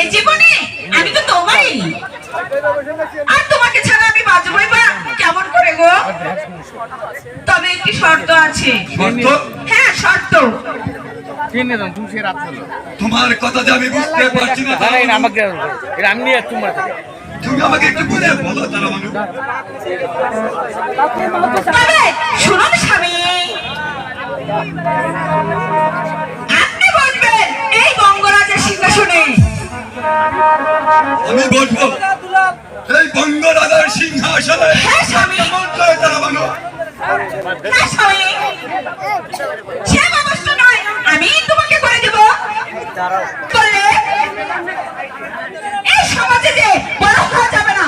এই জীবনে? আমি তো তোমারই। আর তোমাকে ছাড়া আমি বাঁচবই বা কেমন করে গো? তবে একটি শর্ত আছে। হ্যাঁ শর্ত। তোমার কথা যে আমি বুঝতে পারছি না। আমাকে আমি নিয়ে তোমার তুমি আমাকে একটু বুঝে বলো তারা মানুষ শুনুন স্বামী। আমি বলব এই বঙ্গ রাজার সিংহাসনে হ্যাঁ হ্যাঁ আমি তোমাকে করে দেব। করলে এই সমাজে যে বড় হওয়া যাবে না।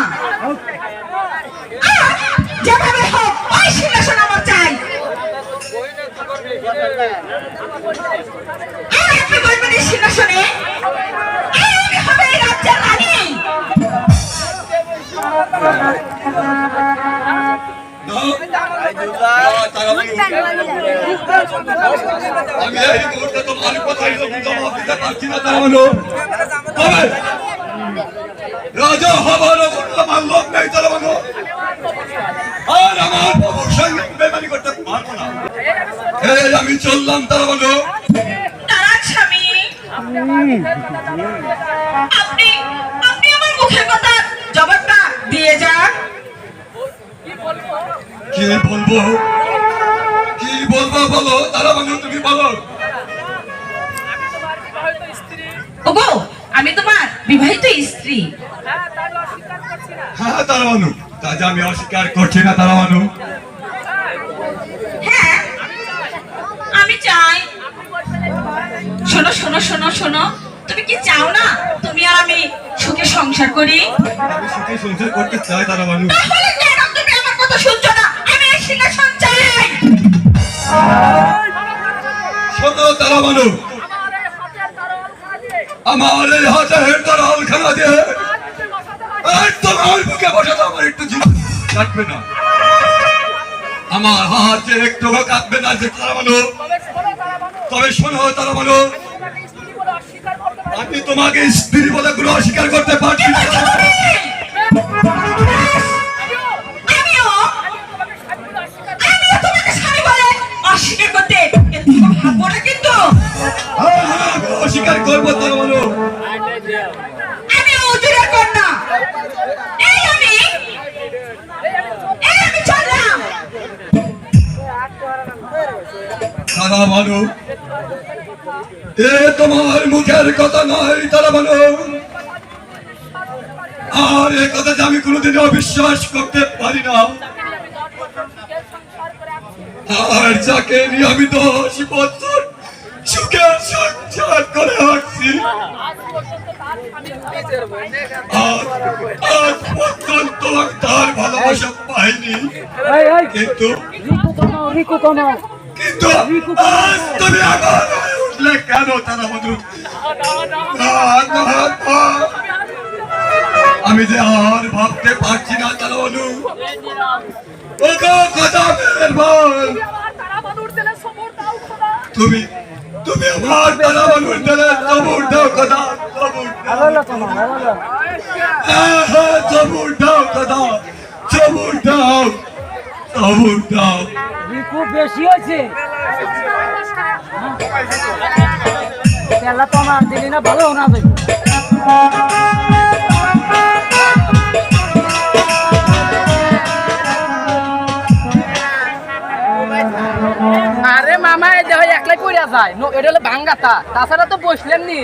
যেভাবে হোক ওই সিংহাসন আমার চাই। আমি রাজা হবার আমার লোক নেই আর আমার সঙ্গে বেমানি করতে পারব না আমি চললাম তারা আপনি আপনি আমার মুখের কথা জবাবটা দিয়ে যান কি বলব কি বলব বলো তারা মানুষ তুমি বলো। ওগো আমি তোমার বিবাহিত স্ত্রী। হ্যাঁ তারা কাজে আমি অস্বীকার করছি না তারা মানুষ হ্যাঁ আমি চাই। শোনো শোনো শোনো শোনো তুমি কি চাও না তুমি আর আমি সুখে সংসার করি? সুখে সংসার করতে চাই তারা তাহলে কেন তুমি আমার কথা শুনছো না? মানুষ আমার এই হাতে হেডতার আলখানা দিয়ে। বসাতে আমার একটু কাটবে না। আমার হাতে একটু কাটবে না যে তারা মানুষ তবে শোনো, তারা মানুষ আমি তোমাকে স্ত্রী বলে গুলো অস্বীকার করতে পারছি না। অস্বীকার করতে অস্বীকার করব তারা মানুষ। আমি উজুরের কন্যা। এই আমি। এই আমি চললাম তারা মানুষ। এ তোমার মুখের কথা নয় তারা মানুষ। আর এ কথা আমি কোনোদিন অবিশ্বাস করতে পারি না। আর যাকে নিয়ে আমি বছর করে আসছি আজ আজ পর্যন্ত আমি তার ভালোবাসা পাইনি। কিন্তু কিন্তু আজ তুমি আমার উঠলে কেন তারা বন্ধু? আমি যে আর ভাবতে পারছি না তারা বন্ধু। কথা তুমি তুমি আমার তারা বন্ধুর দিলে সবুর দাও কথা হ্যাঁ হ্যাঁ দাও কথা সবুর দাও সবুর দাও রিকু বেশি হয়েছে। পেলা তো আমার দিলি না ভালো না মামা দেখো একলাই পড়ে যায়। এটা হলো ভাঙ্গাতা তাছাড়া তো বসলেন নি।